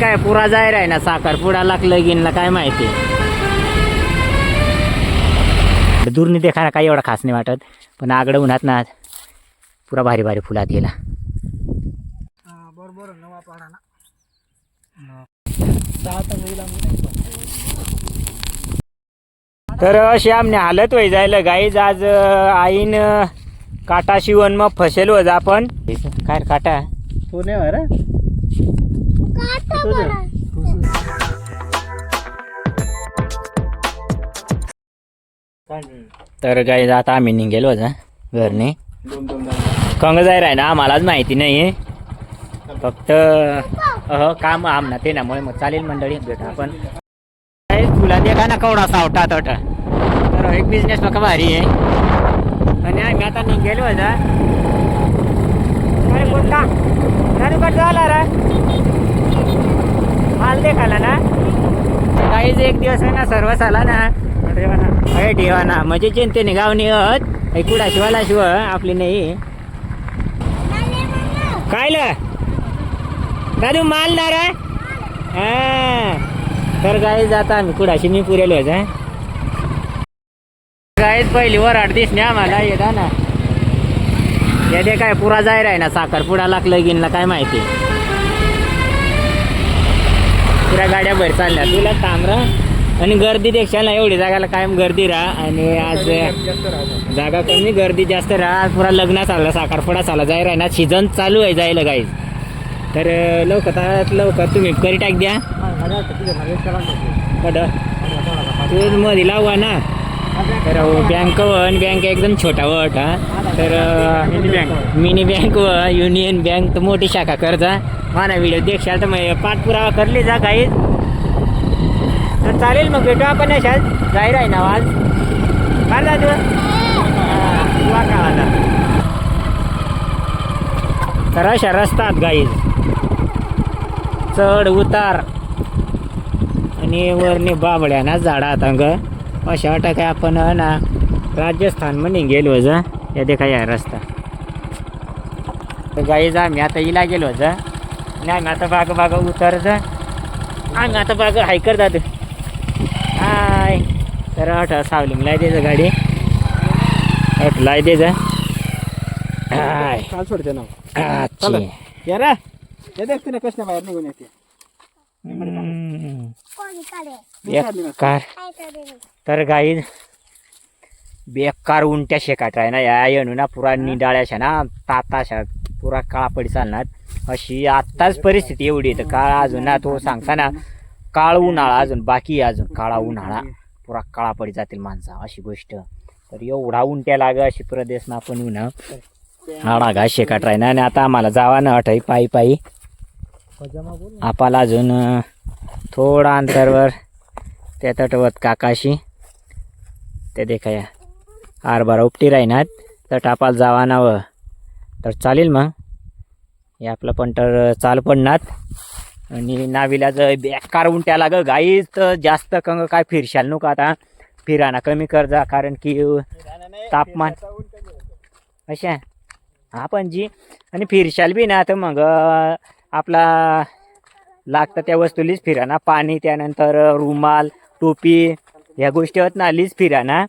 काय पुरा जाय राय ना साखर? पुडा लागलं गिनला काय माहिती? दूरनी देखायला काही एवढा खास नाही वाटत. पण आगडं उन्हात ना पुरा भारी भारी फुलात गेला. बरोबर नवा पाडा ना सहा तर अशी आमने हालत होई जायला. गाईज आज आईन काटा शिवण मग फसेल होत आपण. काय काटा? पुणे वर? तर गाईज आता आम्ही निघेलो जा घरने. कंग जाय राय ना आम्हालाच माहिती नाही फक्त अह काम आमना ते नामुळे मग चालेल मंडळी भेटा आपण. तुला तुला का ना कवडा सावटा तोटा. तर एक बिझनेस बघा भारी आहे. आणि आम्ही आता निघेलो जा काय बोलता? झाला रा? माल देखाला ना? काहीच एक दिवस आहे ना सर्वच आला ना? अरे वा ना. म्हणजे चिंतेने गाव निघत. कुडा शिवाला शिव आपली नाही. काय ल? दादू माल ना रे? हा. तर गाईज आता आम्ही कुडाशी मी पुरेलो गाईज पहिली वराड दिसणे आम्हाला येता ना येते काय पुरा जाय राय ना साखर पुडा लागलं गिनला काय माहिती. पुऱ्या गाड्या भर चालल्या. तुला तांबरा आणि गर्दी देखशाल ना एवढी जागाला कायम गर्दी राहा. आणि आज जागा कमी गर्दी जास्त राहा. आज पुरा लग्न चाललं साखरपुडा चालला. जाय राय ना सीझन चालू आहे जायला गाईज तर अं, लवकरात लवकर तुम्ही करी टाक द्या. तू मध्ये लावा ना. तर बँक वन बँक एकदम छोटा वट हा. तर मिनी बँक मिनी बँक व युनियन बँक तर मोठी शाखा कर्जा माझा व्हिडिओ देखशाल तर मग पाठपुरावा करली जा काही तर चालेल मग भेटू आपण अशाच जाहीर आहे ना आज काय जातो वाटा. तर अशा रस्तात गाईज चढ उतार. आणि वरने बाबड्या ना झाडा अंग अशा वाटा काय आपण ना राजस्थानमध्ये गेलो जा. या देखा या रस्ता. तर गाईज आम्ही आता इला गेलो जा. आम्ही आता बाग बाग उतर जा आम्ही आता बाग हायकर जातो हाय. तर अठ सावलिंग लाय द्यायचं गाडी. अठ लाय द्यायचं हाय. काल सोडते ना. बाहेर निघून येते. तर गाई बेकार उंट्या शेकाट आहे ना या येणू ना पुरा निडाळ्याशा ना ताताशा. पुरा काळा पडी चालणार अशी आत्ताच परिस्थिती एवढी आहे. तर काळ अजून ना तो सांगता ना काळ उन्हाळा अजून बाकी आहे अजून. काळा उन्हाळा. पुरा काळा पडी जातील माणसा. अशी गोष्ट. तर एवढा उंट्या लाग अशी प्रदेश ना आपण उन्हा आडा घास शेकाट राहिना आणि आता आम्हाला जावा ना अठाई पायी पायी. आपाला अजून थोडा अंतरवर त्या तटवत काकाशी. ते देखाया आरबारा उपटी राहिनात. तट आपाला जावा नावं तर चालेल मग. हे आपलं पण तर चाल पडणार. आणि नावीला जर बेकार उंट्या लाग गाईच तर जास्त कंग काय फिरशाल नको आता. फिराना कमी कर जा कारण की तापमान अशा. हा पण जी. आणि फिरशाल बी ना तर मग आपला लागतं त्या वस्तूलीच फिराना पाणी त्यानंतर रुमाल टोपी ह्या गोष्टी होत ना लीच फिराना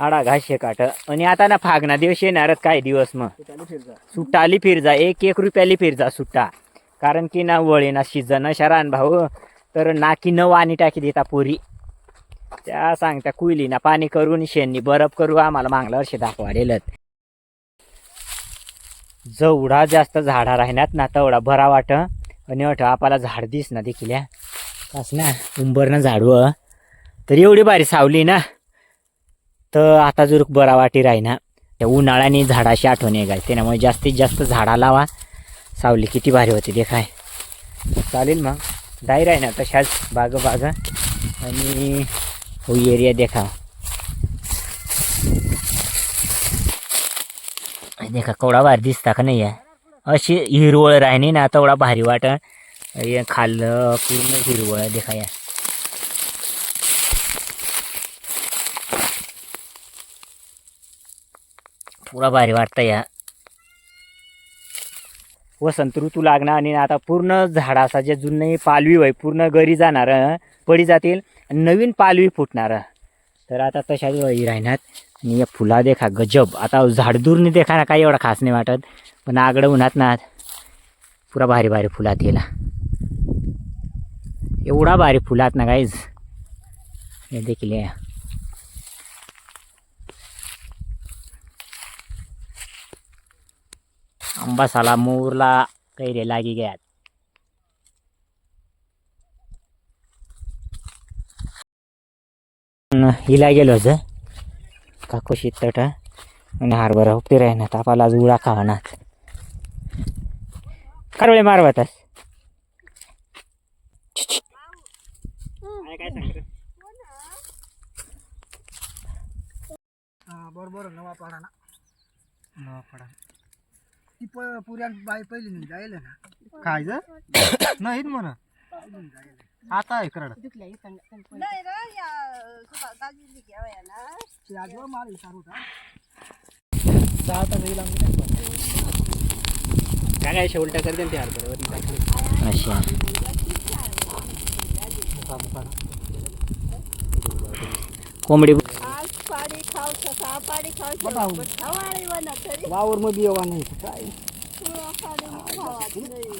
आडा घाशे काट. आणि आता ना फागना दिवस येणारच काही दिवस मग? सुट्टाली फिरजा एक एक रुपयाली फिरजा सुट्टा. कारण की ना वळे ना शिजन ना रान भाऊ तर नाकी न वाणी टाकी देता पुरी. त्या सांगत्या कुयली ना पाणी करून शेणनी बरफ करू आम्हाला मागल्या वर्षी दाखवाडेलत जेवढा जास्त झाडा राहण्यात ना तेवढा बरा वाट. आणि वाट आपल्याला झाड दिस ना देखील या. कास ना उंबरनं झाडू तर एवढी भारी सावली ना. तर आता जर बरा वाटी राहीना त्या उन्हाळ्याने झाडाची आठवण आहे गाय त्यामुळे जास्तीत जास्त झाडा लावा. सावली किती भारी होती ते काय चालेल मग. डायर आहे ना तशाच बाग बाग. आणि हो एरिया देखा. देखा केवढा भारी दिसता का नाही आहे अशी हिरवळ राहिनी ना तेवढा भारी वाट खाल्लं पूर्ण हिरवळ देखा या. पुरा भारी वाटतं या. वसंत ऋतू लागणार आणि आता पूर्ण झाडाचा जे जुने पालवी होय पूर्ण गरी जाणार पडी जातील आणि नवीन पालवी फुटणार. तर आता तशाच वही राहणार. आणि या फुला देखा गजब. आता झाड दूरने देखा ना काही एवढा खास नाही वाटत पण आगडं उन्हात ना पुरा भारी भारी फुलात गेला एवढा भारी फुलात ना काहीच हे देखील आहे. आंबा साला मोरला कैरे लागी गयात. न, हिला गेलो होतं. काको तट. आणि हरभरा उपटे राहिना तापाला आज उडा खावाना खरवळे मारवतास बरोबर नवा पाडा ना. नवा पाडा. ती प पुऱ्यान बाई पहिली नाही जाईल ना. काय नाहीत म्हणा. आता आहे करड नाही रे या सुभा दाजीने घ्यावया ना. ते आजवर माल विचारू का? काय काय करते ते हरभऱ्यावर अच्छा. कोंबडी आज पाडी खाऊ सका पाडी खाऊ खावाळी वना तरी वावर मध्ये येवा नाही काय तुला पाडी खावाच नाही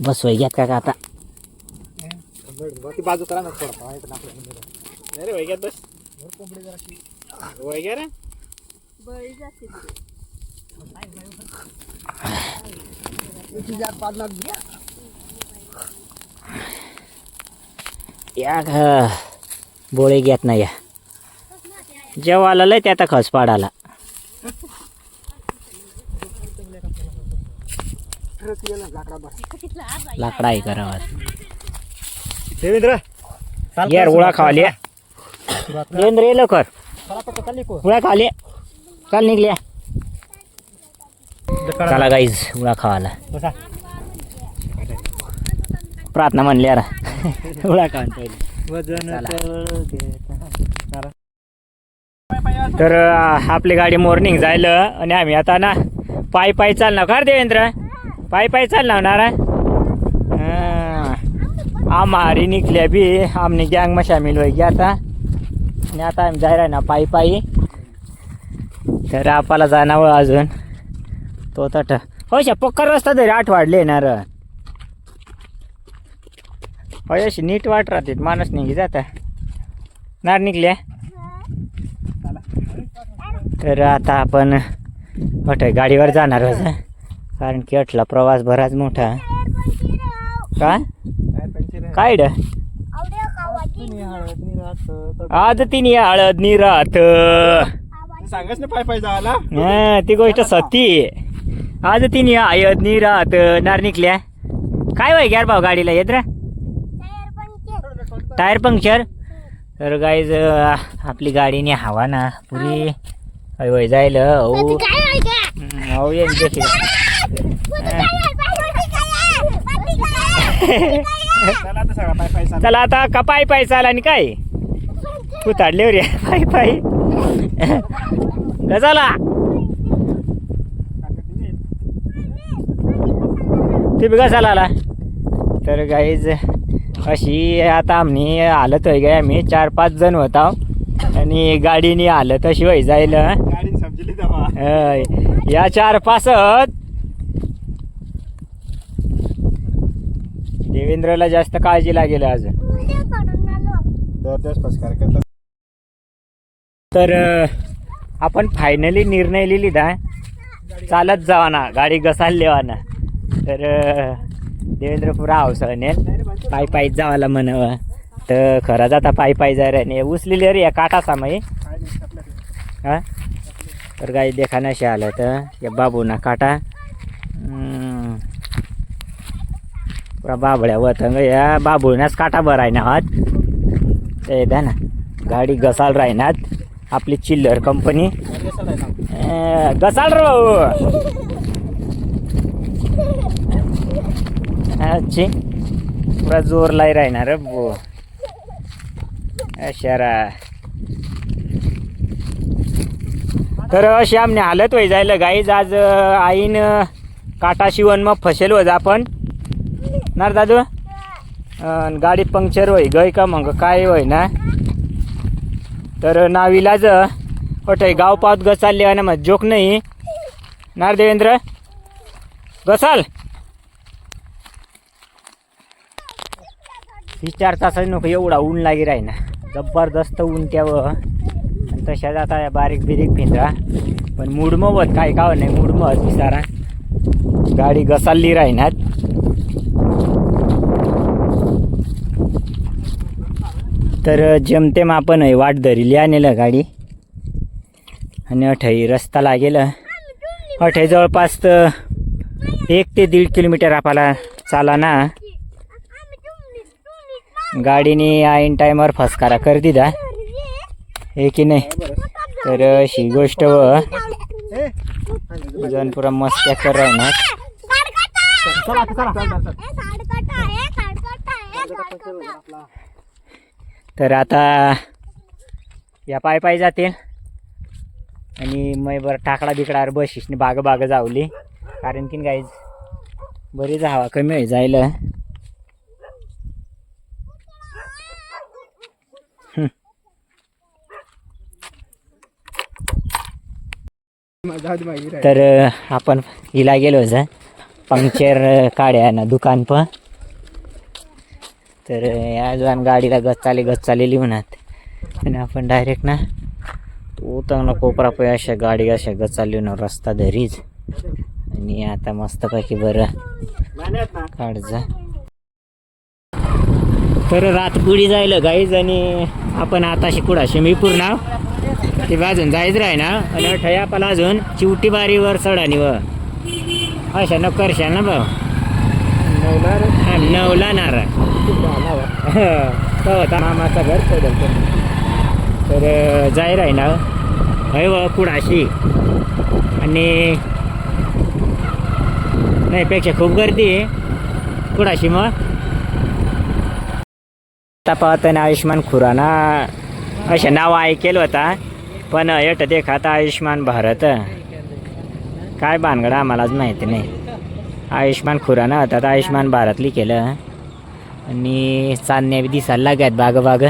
बस वय घ्यात का का आता ती बाजू करा ना थोडा पाय अरे वैग्यात बस वैग्या रे बळी जाते याची जात पाच लाख घ्या या घ बोळे जेव्हा लय त्या आता खस पाडाला लाकडा आहे करावा. देवेंद्र यार उळा खावाली देवेंद्र ये लवकर. उळा खाली. चाल निघल्या चला गाईज उळा खावाला प्रार्थना म्हणल्या उळा वजन तर आपली गाडी मॉर्निंग जायला आणि आम्ही आता ना पायी पायी चालणार. का देवेंद्र? पायी पायी चालणार ना आम्हारी निघल्या बी. आमने गँग में शामिल होई आता. आणि आता आम्ही जायला ना पायी पायी. तर आपल्याला जाणार अजून. तो तट. हो शा पक्का रस्ता तरी आठ वाढले येणार हो अशी नीट वाट राहते. माणूस निघी जाता. नार निघल्या? तर आता आपण मोठ्या गाडीवर जाणार आहोत. कारण की अटला प्रवास बराच मोठा. काय? काय ड आज तिने हळद निरात सांगच ना पाय पाय जायला. हं, ती गोष्ट सती. आज तिने हळद निरात नार निघल्या काय वय घ्या भाऊ गाडीला येत रे? Tyre puncture. तर गाईज आपली गाडीने हवा ना पुरी. वय वय जाईल हो हं, हो येईन देखील. चला आता का पाय पाय चाल आणि काय उतारले रे पाय पाय चला तुम्ही कसा आला तर गाईज अशी आता आम्ही हालत होई गे आम्ही चार पाच जण होता आणि गाडीने हालत अशी होई जाईल या चार पासत देवेंद्रला जास्त काळजी लागेल करतात. तर आपण फायनली निर्णय लिहिला चालत जावा ना गाडी घसाल ना तर देवेंद्र पुरा अवसळनेल पायी पायीच जावाला म्हणावं. तर खरंच आता पायी पायी जाय रे उचलेली रे या काटा सामाई. हा? तर गाई देखाना शे आलं तर या बाबूना काटा. पुरा बाबड्या वतंग या बाबूनाच काटा बरं ना हात. ते द्या ना. गाडी घसाल राहणार आपली चिल्लर कंपनी घसाल राहू भाऊ. पुरा जोर लाई राहणार रे भाऊ. अशारा तर अशी आमने हालत वय जायला. गाईज आज आईन काटा शिवण मग फसेल वज आपण. नार दादू? गाडी पंक्चर होय गय का मग? काय होय ना तर नाविलाज अठय गाव पावत गचालले आणि मग जोक नाही. नार देवेंद्र? गसाल? ही चार तासाची नको एवढा ऊन लागी राही ना जबरदस्त ऊन त्यावं तशा तशाच आता बारीक बिरीक भिंडा पण मुडमवत काय काव नाही मुडमवत विचारा गाडी घसालली राहीनात. तर जेमतेम आपण आहे वाट धरिली आणलं गाडी. आणि अठई रस्ता लागेल. अठई जवळपास तर एक ते दीड किलोमीटर आपल्याला चाला ना गाडीने आईन टायमावर फसकारा कर दिला हे की नाही? तर अशी गोष्ट व जण पुरा मस्त्या कर राहणार तर आता या पाय पाय जातील. आणि मग बरं टाकडा बिकडावर बशीसने बाग बाग जावली. कारण की गाईज बरीच हवा कमी होई जायला. तर आपण हिला गेलो जा पंक्चर काढ्या ना दुकान पण तर या जाण गाडीला गच चाली गच चालेली म्हणत. आणि आपण डायरेक्ट ना तो तर कोपरा पै अशा गाडी अशा गच चालली ना रस्ता धरीच आणि आता मस्तपैकी बरं काढ जा. तर रात जायला गाईज आणि आपण आता शिकुडा शिमीपूर नाव. ते बाजून जायच राही ना आणि ठया आपला अजून चिवटी बारीवर चढानी व. अशा न करशा ना भाऊ. हा नवला नारा. हो, तो होता मामाचा घर तर जाय राही ना हय व कुडाशी आणि नाही पेक्षा खूप गर्दी आहे. कुडाशी मग. आता पाहताना आयुष्मान खुराना. अशा नाव ऐकेल होता. पण एट देखात आयुष्मान भारत. काय भानगड आम्हालाच माहिती नाही. आयुष्मान खुराना होतात आयुष्मान भारतली केलं. आणि चांदण्या बी दिसायला लागत बाग बाग.